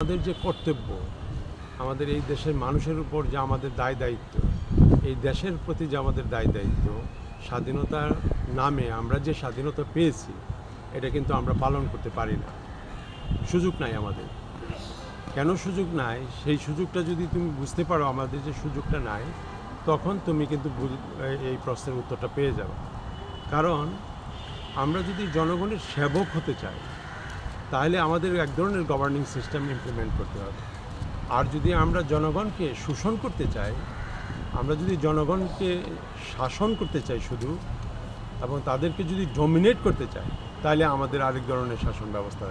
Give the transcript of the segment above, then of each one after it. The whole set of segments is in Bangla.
আমাদের যে কর্তব্য, আমাদের এই দেশের মানুষের উপর যে আমাদের দায় দায়িত্ব, এই দেশের প্রতি যে আমাদের দায় দায়িত্ব, স্বাধীনতার নামে আমরা যে স্বাধীনতা পেয়েছি, এটা কিন্তু আমরা পালন করতে পারি না। সুযোগ নাই আমাদের। কেন সুযোগ নাই? সেই সুযোগটা যদি তুমি বুঝতে পারো আমাদের যে সুযোগটা নাই, তখন তুমি কিন্তু এই- প্রশ্নের উত্তরটা পেয়ে যাবে। কারণ আমরা যদি জনগণের সেবক হতে চাই তাহলে আমাদের এক ধরনের গভর্নিং সিস্টেম ইমপ্লিমেন্ট করতে হবে। আর যদি আমরা জনগণকে শোষণ করতে চাই, আমরা যদি জনগণকে শাসন করতে চাই শুধু, এবং তাদেরকে যদি ডমিনেট করতে চাই, তাহলে আমাদের আরেক ধরনের শাসন ব্যবস্থা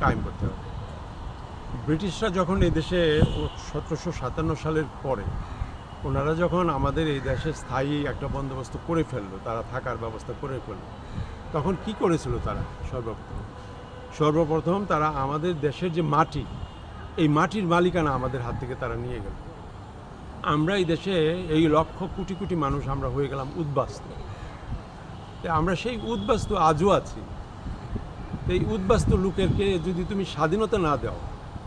কায়েম করতে হবে। ব্রিটিশরা যখন এই দেশে সতেরোশো সাতান্ন সালের পরে, ওনারা যখন আমাদের এই দেশে স্থায়ী একটা বন্দোবস্ত করে ফেলল, তারা থাকার ব্যবস্থা করে ফেলল, তখন কি করেছিল তারা সর্বপ্রথম? সর্বপ্রথম তারা আমাদের দেশের যে মাটি, এই মাটির মালিকানা আমাদের হাত থেকে তারা নিয়ে গেল। আমরা এই দেশে এই লক্ষ কোটি কোটি মানুষ আমরা হয়ে গেলাম উদ্বাস্ত। আমরা সেই উদ্বাস্তু আজও আছি। এই উদ্বাস্তু লোকেরকে যদি তুমি স্বাধীনতা না দাও,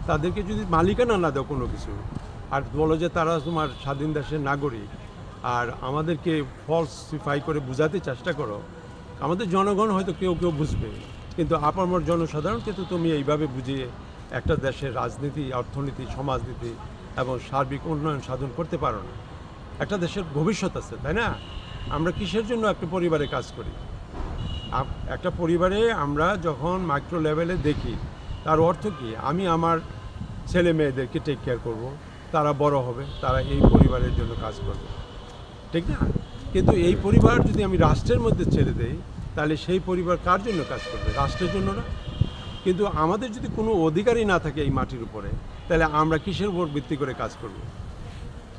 তাদেরকে যদি মালিকানা না দাও কোনো কিছু, আর বলো যে তারা তোমার স্বাধীন দেশের নাগরিক, আর আমাদেরকে ফলসিফাই করে বোঝাতে চেষ্টা করো, আমাদের জনগণ হয়তো কেউ কেউ বুঝবে। কিন্তু আপামর জনসাধারণকে তো তুমি এইভাবে বুঝিয়ে একটা দেশের রাজনীতি, অর্থনীতি, সমাজনীতি এবং সার্বিক উন্নয়ন সাধন করতে পারো না। একটা দেশের ভবিষ্যৎ আছে, তাই না? আমরা কিসের জন্য একটা পরিবারে কাজ করি? একটা পরিবারে আমরা যখন মাইক্রো লেভেলে দেখি, তার অর্থ কি? আমি আমার ছেলে মেয়েদেরকে টেক কেয়ার করব, তারা বড় হবে, তারা এই পরিবারের জন্য কাজ করবে। ঠিক না? কিন্তু এই পরিবার যদি আমি রাষ্ট্রের মধ্যে ছেড়ে দেই তাহলে সেই পরিবার কার জন্য কাজ করবে? রাষ্ট্রের জন্য না। কিন্তু আমাদের যদি কোনো অধিকারই না থাকে এই মাটির উপরে তাহলে আমরা কিসের উপর ভিত্তি করে কাজ করব?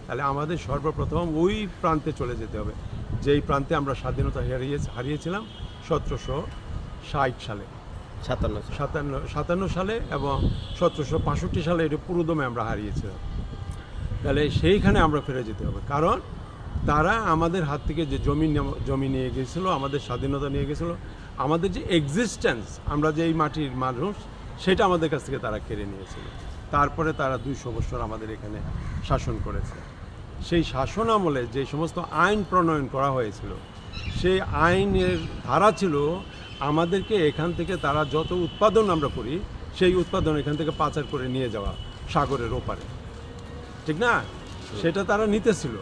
তাহলে আমাদের সর্বপ্রথম ওই প্রান্তে চলে যেতে হবে। যেই প্রান্তে আমরা স্বাধীনতা হারিয়ে হারিয়েছিলাম সতেরোশো ষাট সালে। সাতান্ন সাতান্ন সাতান্ন সালে এবং সতেরোশো বাষট্টি সালে এটা পুরোদমে আমরা হারিয়েছিলাম। তাহলে সেইখানে আমরা ফিরে যেতে হবে। কারণ তারা আমাদের হাত থেকে যে জমি জমি নিয়ে গেছিল, আমাদের স্বাধীনতা নিয়ে গেছিল, আমাদের যে এক্সিস্টেন্স আমরা যে এই মাটির মানুষ, সেটা আমাদের কাছ থেকে তারা কেড়ে নিয়েছিল। তারপরে তারা দুইশো বছর আমাদের এখানে শাসন করেছে। সেই শাসন আমলে যে সমস্ত আইন প্রণয়ন করা হয়েছিল, সেই আইনের ধারা ছিল, আমাদেরকে এখান থেকে তারা যত উৎপাদন আমরা করি, সেই উৎপাদন এখান থেকে পাচার করে নিয়ে যাওয়া সাগরের ওপারে। ঠিক না? সেটা তারা নিতেছিল।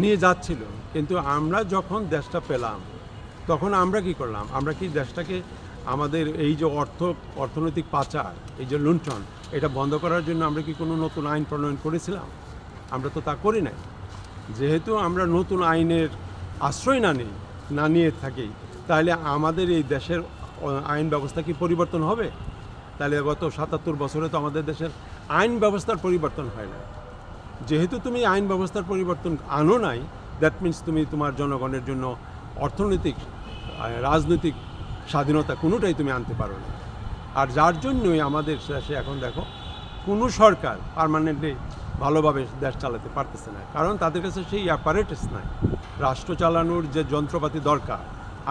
নিয়ে যাচ্ছিল। কিন্তু আমরা যখন দেশটা পেলাম, তখন আমরা কি করলাম? আমরা কি দেশটাকে আমাদের এই যে অর্থ, অর্থনৈতিক পাচার, এই যে লুণ্ঠন, এটা বন্ধ করার জন্য আমরা কি কোনো নতুন আইন প্রণয়ন করেছিলাম? আমরা তো তা করি নাই। যেহেতু আমরা নতুন আইনের আশ্রয় না নিই, না নিয়ে থাকি, তাহলে আমাদের এই দেশের আইন ব্যবস্থা কি পরিবর্তন হবে? তাহলে গত সাতাত্তর বছরে তো আমাদের দেশের আইন ব্যবস্থার পরিবর্তন হয় না যেহেতু তুমি আইন ব্যবস্থার পরিবর্তন আনো নাই দ্যাট মিন্স তুমি তোমার জনগণের জন্য অর্থনৈতিক রাজনৈতিক স্বাধীনতা কোনোটাই তুমি আনতে পারো না। আর যার জন্যই আমাদের দেশে এখন দেখো, কোনো সরকার পারমানেন্টলি ভালোভাবে দেশ চালাতে পারতেছে না। কারণ তাদের কাছে সেই অ্যাপারেটাস নাই। রাষ্ট্র চালানোর যে যন্ত্রপাতি দরকার,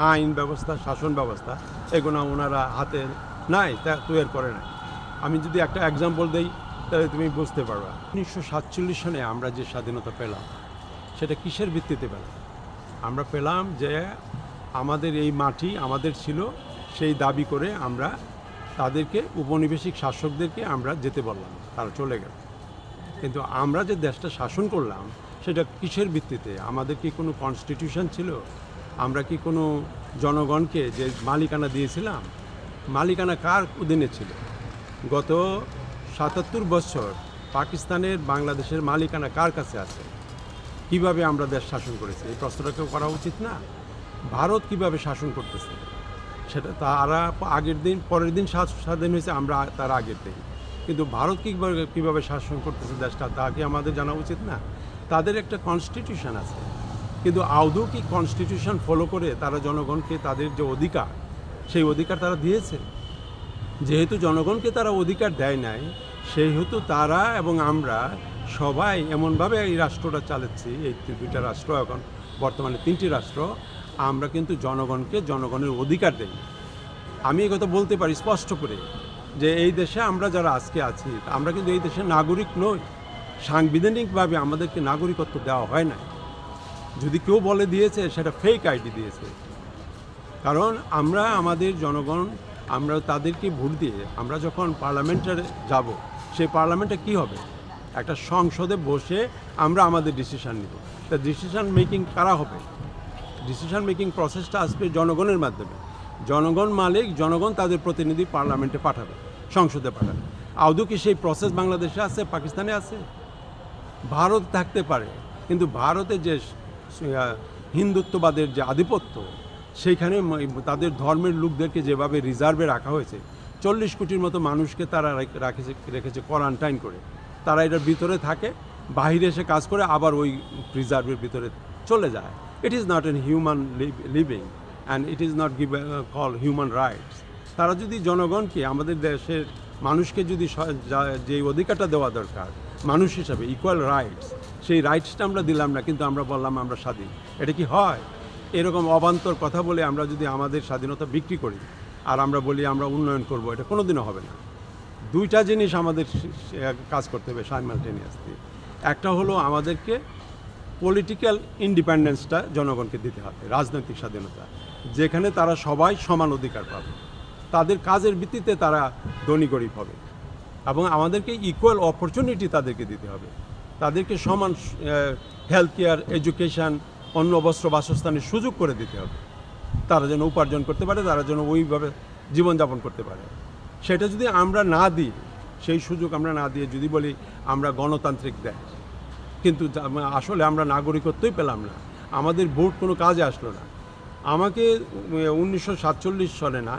আইন ব্যবস্থা, শাসন ব্যবস্থা এগুলো ওনারা হাতে নাই, তা তৈরি করে না আমি যদি একটা এক্সাম্পল দেই তাহলে তুমি বুঝতে পারবা। উনিশশো সাতচল্লিশ সনে আমরা যে স্বাধীনতা পেলাম, সেটা কিসের ভিত্তিতে পেলাম? আমরা পেলাম যে আমাদের এই মাটি আমাদের ছিল, সেই দাবি করে আমরা তাদেরকে, উপনিবেশিক শাসকদেরকে আমরা যেতে বললাম, তারা চলে গেল। কিন্তু আমরা যে দেশটা শাসন করলাম, সেটা কিসের ভিত্তিতে? আমাদের কি কোনো কনস্টিটিউশন ছিল? আমরা কি কোনো জনগণকে যে মালিকানা দিয়েছিলাম? মালিকানা কার অধীনে ছিল? গত সাতাত্তর বছর পাকিস্তানের বাংলাদেশের মালিকানা কার কাছে আছে? কীভাবে আমরা দেশ শাসন করেছি? এই প্রশ্নটা কেউ করা উচিত না। ভারত কীভাবে শাসন করতেছে? সেটা তারা আগের দিন, পরের দিন স্বাধীন হয়েছে, আমরা তার আগের দিন। কিন্তু ভারত কীভাবে কীভাবে শাসন করতেছে দেশটা, তা কি আমাদের জানা উচিত না? তাদের একটা কনস্টিটিউশন আছে। কিন্তু আদৌ কি কনস্টিটিউশন ফলো করে তারা জনগণকে তাদের যে অধিকার, সেই অধিকার তারা দিয়েছে? যেহেতু জনগণকে তারা অধিকার দেয় নাই সেহেতু তারা এবং আমরা সবাই এমনভাবে এই রাষ্ট্রটা চালাচ্ছি, এই দুইটা রাষ্ট্র এখন, বর্তমানে তিনটি রাষ্ট্র, আমরা কিন্তু জনগণকে জনগণের অধিকার দেই। আমি এই কথা বলতে পারি স্পষ্ট করে যে এই দেশে আমরা যারা আজকে আছি, আমরা কিন্তু এই দেশের নাগরিক নই। সাংবিধানিকভাবে আমাদেরকে নাগরিকত্ব দেওয়া হয় না যদি কেউ বলে দিয়েছে, সেটা ফেক আইডি দিয়েছে। কারণ আমরা, আমাদের জনগণ, আমরা তাদেরকে ভোট দিয়ে আমরা যখন পার্লামেন্টে যাব সেই পার্লামেন্টে কি হবে? একটা সংসদে বসে আমরা আমাদের ডিসিশন নিব। তা ডিসিশন মেকিং কারা হবে? ডিসিশন মেকিং প্রসেসটা আসবে জনগণের মাধ্যমে। জনগণ মালিক, জনগণ তাদের প্রতিনিধি পার্লামেন্টে পাঠাবে, সংসদে পাঠাবে। আদৌ কি সেই প্রসেস বাংলাদেশে আছে, পাকিস্তানে আছে? ভারত থাকতে পারে, কিন্তু ভারতে যে হিন্দুত্ববাদের যে আধিপত্য, সেইখানে তাদের ধর্মের লোকদেরকে যেভাবে রিজার্ভে রাখা হয়েছে চল্লিশ কোটির মতো মানুষকে তারা রাখ- রাখেছে রেখেছে কোয়ারান্টাইন করে। তারা এটার ভিতরে থাকে, বাহিরে এসে কাজ করে, আবার ওই রিজার্ভের ভিতরে চলে যায়। It is not an human living and it is not give call human rights তারা যদি জনগণকে, আমাদের দেশের মানুষকে যদি যে অধিকারটা দেওয়া দরকার, মানুষ হিসাবে ইকুয়াল রাইটস সেই রাইটসটা আমরা দিলাম না, কিন্তু আমরা বললাম আমরা স্বাধীন। এটা কি হয়? এরকম অবান্তর কথা বলে আমরা যদি আমাদের স্বাধীনতা বিক্রি করি আর আমরা বলি আমরা উন্নয়ন করব, এটা কোনোদিনও হবে না। দুইটা জিনিস আমাদের কাজ করতে হবে সাইমালটেনিয়াসলি একটা হলো আমাদেরকে পলিটিক্যাল ইন্ডিপেন্ডেন্সটা জনগণকে দিতে হবে, রাজনৈতিক স্বাধীনতা, যেখানে তারা সবাই সমান অধিকার পাবে। তাদের কাজের ভিত্তিতে তারা ধনী গরিব হবে এবং আমাদেরকে ইকুয়াল অপরচুনিটি তাদেরকে দিতে হবে। তাদেরকে সমান হেলথ কেয়ার এডুকেশান অন্ন, বস্ত্র, বাসস্থানের সুযোগ করে দিতে হবে। তারা যেন উপার্জন করতে পারে, তারা যেন ওইভাবে জীবনযাপন করতে পারে। সেটা যদি আমরা না দিই, সেই সুযোগ আমরা না দিয়ে যদি বলি আমরা গণতান্ত্রিক দেশ, কিন্তু আসলে আমরা নাগরিকত্বই পেলাম না। আমাদের ভোট কোনো কাজে আসলো না। আমাকে উনিশশো সাতচল্লিশ সনে না,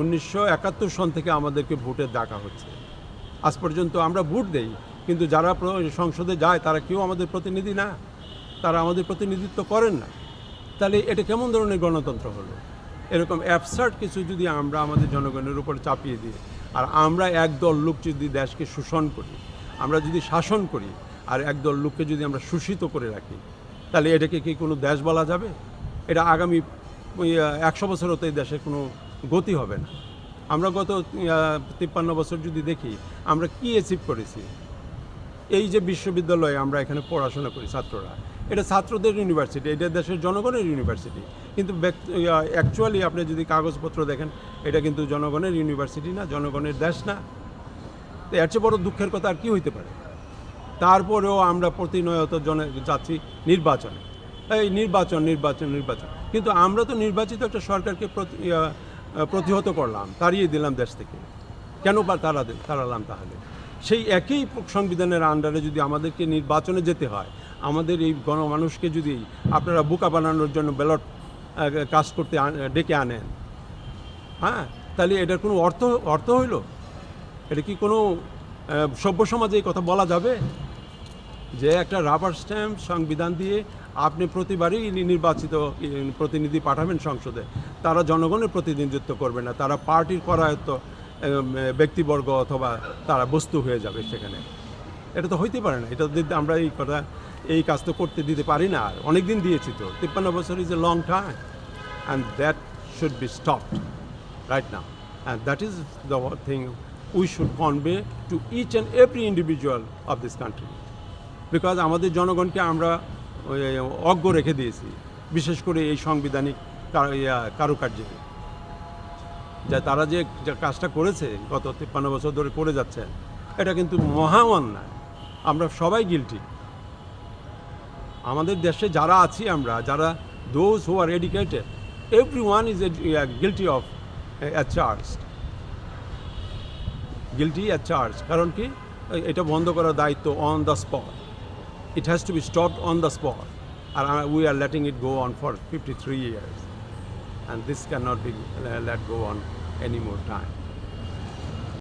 উনিশশো একাত্তর সন থেকে আমাদেরকে ভোটে ডাকা হচ্ছে। আজ পর্যন্ত আমরা ভোট দেই, কিন্তু যারা সংসদে যায় তারা কেউ আমাদের প্রতিনিধি না। তারা আমাদের প্রতিনিধিত্ব করেন না। তাহলে এটা কেমন ধরনের গণতন্ত্র হলো? এরকম অ্যাবসার্ট কিছু যদি আমরা আমাদের জনগণের উপর চাপিয়ে দিই, আর আমরা একদল লোক যদি দেশকে শোষণ করি, আমরা যদি শাসন করি, আর একদল লোককে যদি আমরা শোষিত করে রাখি, তাহলে এটাকে কি কোনো দেশ বলা যাবে? এটা আগামী একশো বছর হতে দেশের কোনো গতি হবে না। আমরা গত তিপ্পান্ন বছর যদি দেখি, আমরা কি অ্যাচিভ করেছি? এই যে বিশ্ববিদ্যালয়ে আমরা এখানে পড়াশোনা করি ছাত্ররা এটা ছাত্রদের ইউনিভার্সিটি, এটা দেশের জনগণের ইউনিভার্সিটি। কিন্তু অ্যাকচুয়ালি আপনি যদি কাগজপত্র দেখেন, এটা কিন্তু জনগণের ইউনিভার্সিটি না, জনগণের দেশ না। তো এর চেয়ে বড় দুঃখের কথা আর কি হইতে পারে? তারপরেও আমরা প্রতিনিয়ত জন, যাচ্ছি নির্বাচনে। এই নির্বাচন নির্বাচন নির্বাচন। কিন্তু আমরা তো নির্বাচিত একটা সরকারকে প্রতি- প্রতিহত করলাম, তাড়িয়ে দিলাম দেশ থেকে। কেন বা তারা, তাড়ালাম তাহলে? সেই একই সংবিধানের আন্ডারে যদি আমাদেরকে নির্বাচনে যেতে হয় আমাদের এই গণমানুষকে যদি আপনারা বোকা বানানোর জন্য ব্যালট কাজ করতে ডেকে আনেন হ্যাঁ? তাহলে এটার কোনো অর্থ অর্থ হইল? এটা কি কোনো সভ্য সমাজে এই কথা বলা যাবে? যে একটা রাবার স্ট্যাম্প সংবিধান দিয়ে আপনি প্রতিবারই নির্বাচিত প্রতিনিধি পাঠাবেন সংসদে। তারা জনগণের প্রতিনিধিত্ব করবে না। তারা পার্টির করায়ত্ত ব্যক্তিবর্গ অথবা তারা বস্তু হয়ে যাবে সেখানে। এটা তো হইতে পারে না। এটা যদি আমরা এই কথা এই কাজ তো করতে দিতে পারি না আর। অনেক দিন দিয়েছি তো। তিপ্পান্ন বছর is a long time and that should be stopped right now. And that is the one we should convey to each and every individual of this country. Because আমাদের জনগণকে আমরা অজ্ঞ রেখে দিয়েছি। বিশেষ করে এই সাংবিধানিক কার- কারুকার্যে। যা তারা যে কাজটা করেছে, গত তিপ্পান্ন বছর ধরে করে যাচ্ছে এটা কিন্তু মহা অন্যায়। আমরা সবাই গিলটি আমাদের দেশে যারা আছি আমরা, যারা those who are educated every one is guilty of charge guilty at charge কারণ কি? এটা বন্ধ করার দায়িত্ব on the spot it has to be stopped on the spot R we are letting it go on for fifty three years and this can not be let go on any more time